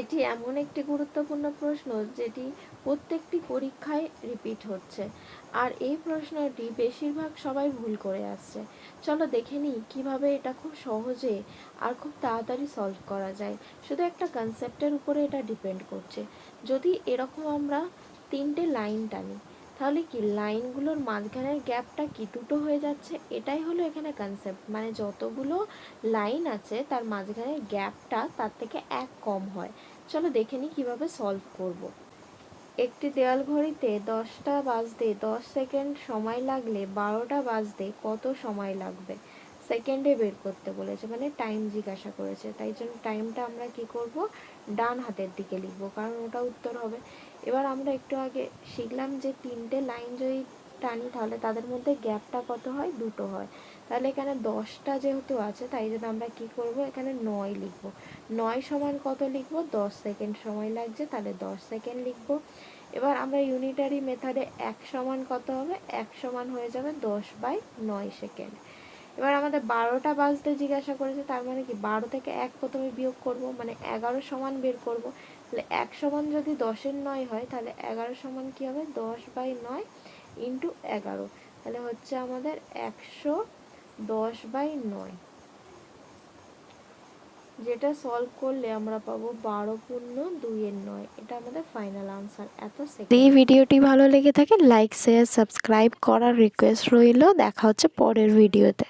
এটি এমন একটি গুরুত্বপূর্ণ প্রশ্ন যেটি প্রত্যেকটি পরীক্ষায় রিপিট হচ্ছে। আর এই প্রশ্নটি বেশিরভাগ সবাই ভুল করে আসছে। চলো দেখে নিই কীভাবে এটা খুব সহজে আর খুব তাড়াতাড়ি সলভ করা যায়। শুধু একটা কনসেপ্টের উপরে এটা ডিপেন্ড করছে। যদি এরকম আমরা তিনটে লাইন টানি তাহলে কি লাইনগুলোর মাঝখানের গ্যাপটা কি দুটো হয়ে যাচ্ছে? এটাই হলো এখানে কনসেপ্ট মানে যতগুলো লাইন আছে, তার মাঝখানের গ্যাপটা তার থেকে এক কম হয়। চলো দেখে নিই কীভাবে সলভ করব। একটি দেওয়াল ঘড়িতে দশটা বাজতে দশ সেকেন্ড সময় লাগলে বারোটা বাজতে কত সময় লাগবে? সেকেন্ডে বের করতে বলেছে মানে টাইম জিজ্ঞাসা করেছে। তাই জন্য টাইমটা আমরা কি করব? ডান হাতের দিকে লিখব, কারণ ওটা উত্তর হবে। এবার আমরা একটু আগে শিখলাম যে তিনটে লাইন যদি টানি, তাহলে তাদের মধ্যে গ্যাপটা কত হয়? দুটো হয়। তাহলে এখানে দশটা যেহেতু আছে, তাই জন্য আমরা কি করব? এখানে নয় লিখব। নয় সমান কত লিখব? দশ সেকেন্ড সময় লাগছে, তাহলে দশ সেকেন্ড লিখব। এবার আমরা ইউনিটারি মেথডে এক সমান কত হবে? এক সমান হয়ে যাবে দশ বাই নয় সেকেন্ড এবার আমাদের বারোটা বাজতে জিজ্ঞাসা করেছে, তার মানে কি বারো থেকে এক প্রথমে বিয়োগ করব? মানে এগারো সমান বের করব। তাহলে এক সমান যদি দশের নয় হয়, তাহলে এগারো সমান কি হবে? দশ বাই নয় ইন্টু এগারো। তাহলে হচ্ছে আমাদের একশো দশ বাই নয়। যেটা সলভ করলে আমরা পাবো বারো পূর্ণ দুইয়ের নয়। এটা আমাদের ফাইনাল আনসার এত এই ভিডিওটি ভালো লেগে থাকে লাইক শেয়ার সাবস্ক্রাইব করার রিকোয়েস্ট রইল। দেখা হচ্ছে পরের ভিডিওতে।